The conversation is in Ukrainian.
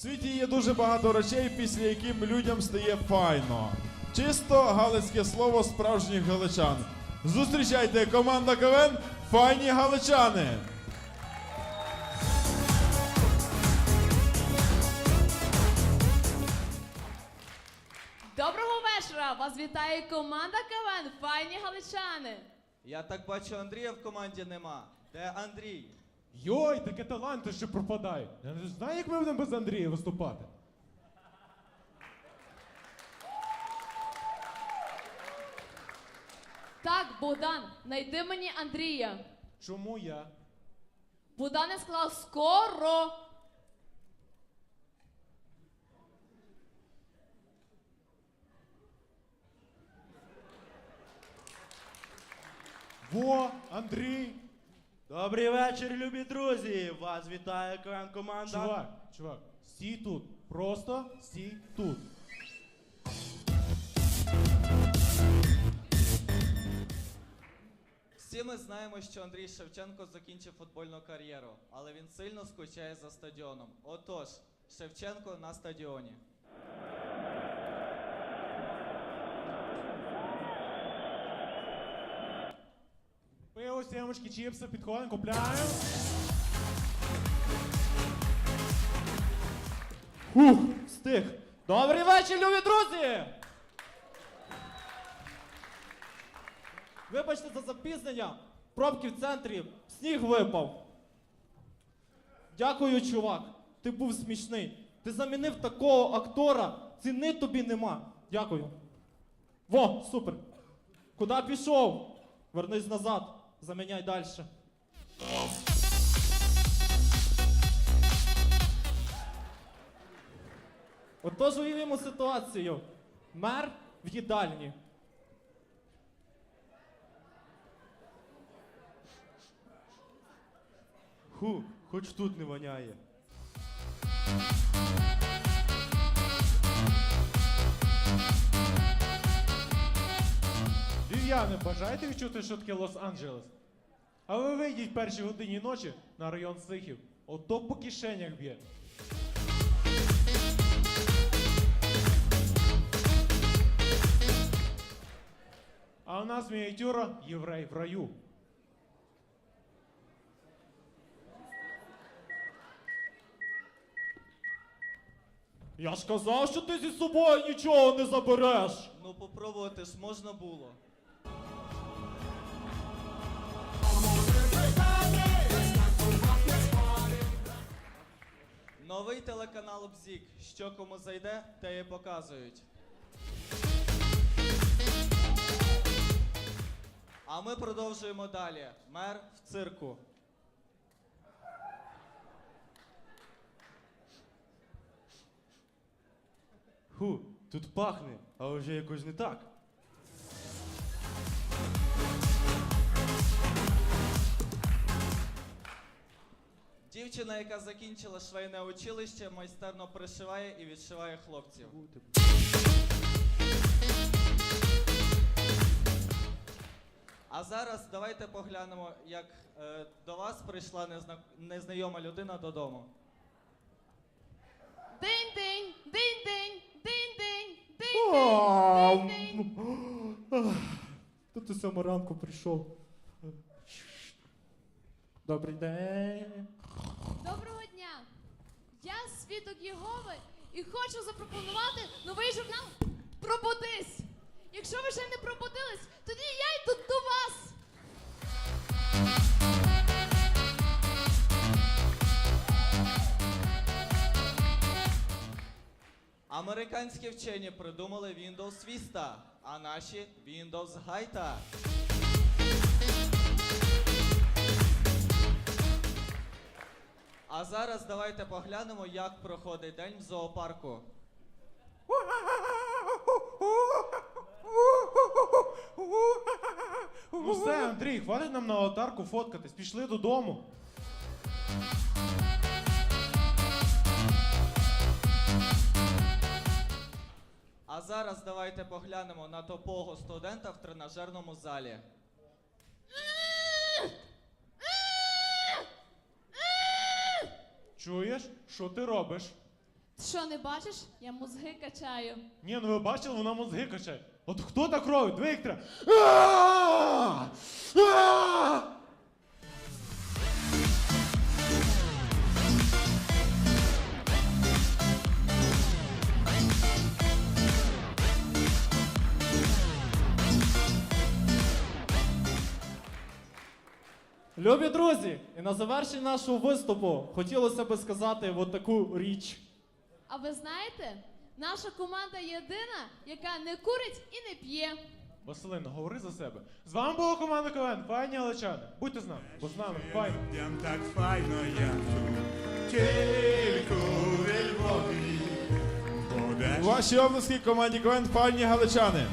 світі є дуже багато речей, після яким людям стає файно. Чисто галицьке слово справжніх галичан. Зустрічайте команда КВН Файні Галичани. Доброго вечора! Вас вітає команда КВН Файні Галичани. Я так бачу, Андрія в команді нема. Де Андрій? Йой, таке таланти ще пропадає. Я не знаю, як ми будемо без Андрія виступати. Так, Богдан, найди мені Андрія. Чому я? Богдан не сказав скоро. Во, Андрій! Добрий вечір, любі друзі! Вас вітає КВН команда. Чувак, чувак, стій тут. Просто стій тут. Всі ми знаємо, що Андрій Шевченко закінчив футбольну кар'єру, але він сильно скучає за стадіоном. Отож, Шевченко на стадіоні. Пиво, сімочки, чіпси, підходимо, купляємо. Фух, встиг. Добрий вечір, любі друзі! Вибачте за запізнення. Пробки в центрі, сніг випав. Дякую, чувак. Ти був смішний. Ти замінив такого актора, ціни тобі нема. Дякую. Во, супер. Куди пішов? Вернись назад, заміняй далі. Отож уявімо ситуацію. Мер в їдальні. Ху, хоч тут не воняє. Львів'яни, бажаєте відчути, що таке Лос-Анджелес? А ви вийдіть першій годині ночі на район Сихів. Ото по кишенях б'є. А у нас мініатюра єврей в раю. Я ж казав, що ти зі собою нічого не забереш. Ну попробувати ж можна було. Новий телеканал Бзік. Що кому зайде, те і показують. А ми продовжуємо далі. Мер в цирку. Ху, тут пахне, а вже якось не так. Дівчина, яка закінчила швейне училище, майстерно пришиває і відшиває хлопців. А зараз давайте поглянемо, як е, до вас прийшла незна... незнайома людина додому. Динь-динь, динь-динь, динь-динь, динь-динь, динь-динь. Тут ти сьому ранку прийшов. Добрий день. Свідок Єгови і хочу запропонувати новий журнал Пробудись! Якщо ви ще не пробудились, тоді я йду до вас! Американські вчені придумали Windows Vista, а наші Windows Gaita. А зараз давайте поглянемо, як проходить день в зоопарку. Ну все, Андрій, хватить нам на аватарку фоткатись, пішли додому. А зараз давайте поглянемо на топого студента в тренажерному залі. Чуєш, що ти робиш? Ти що, не бачиш? Я мозги качаю. Ні, ну ви бачили, вона мозги качає. От хто так робить? Диви, як треба. А! А! Любі друзі, і на завершення нашого виступу хотілося би сказати от таку річ. А ви знаєте, наша команда єдина, яка не курить і не п'є. Василина, говори за себе. З вами була команда КВН, файні Галичани. Будьте з нами, бо з нами файно. Людям так файно я тут, тільки у Львові. Буде Ваші обласки команді КВН файні галичани.